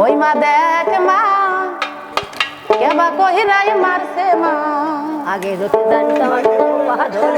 ওই মা দেখ মা কেবা কহিরাই মারছে মা। আগে রোতে জানতাম বাহাদুর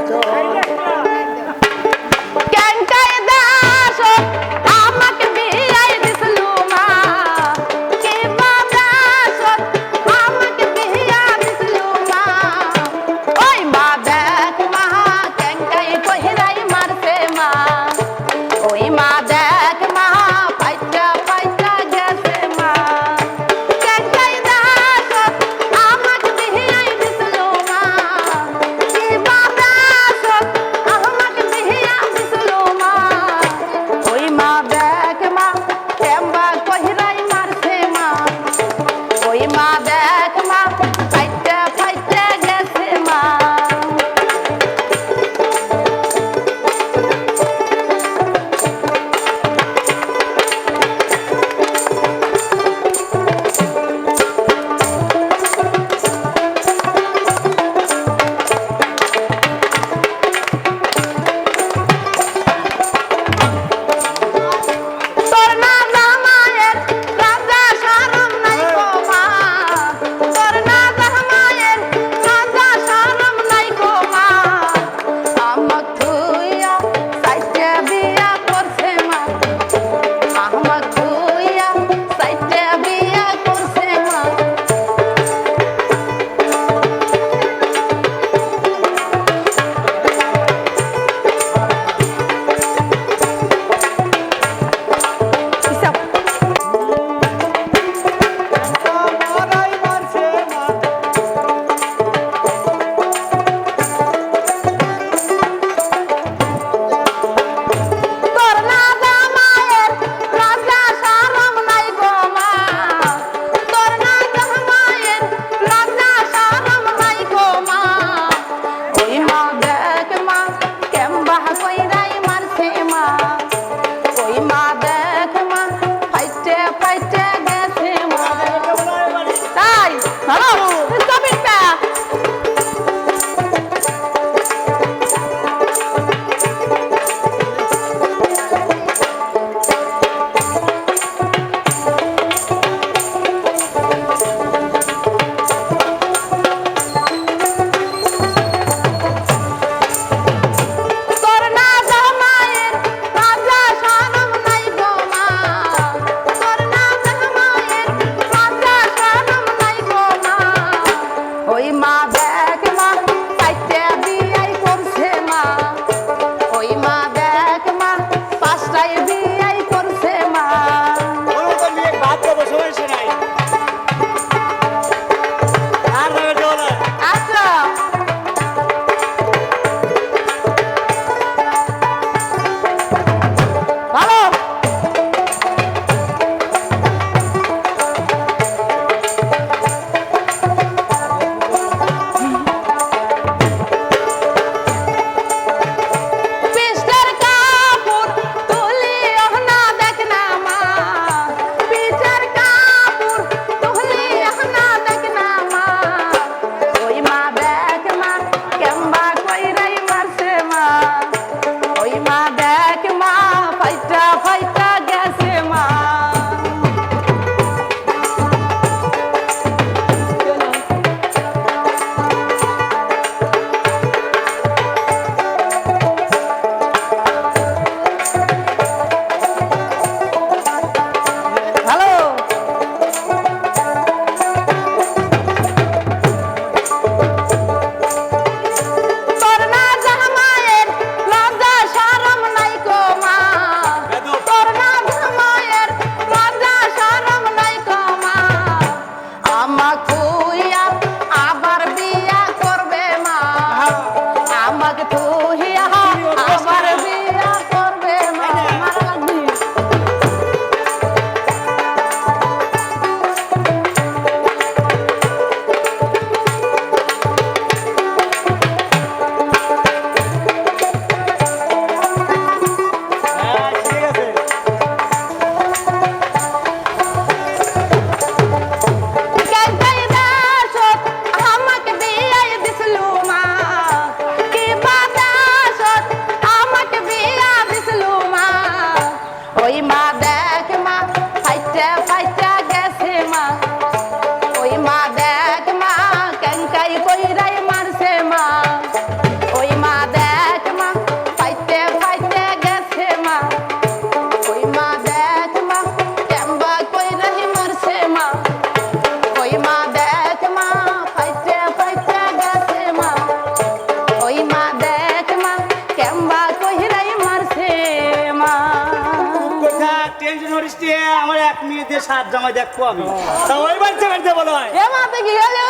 টেনশন করিস আমার এক মেয়ে দিয়ে সাত জামাই দেখব আমি। তা ওই বাড়িতে বাড়িতে বলো এ মাতে কি হলো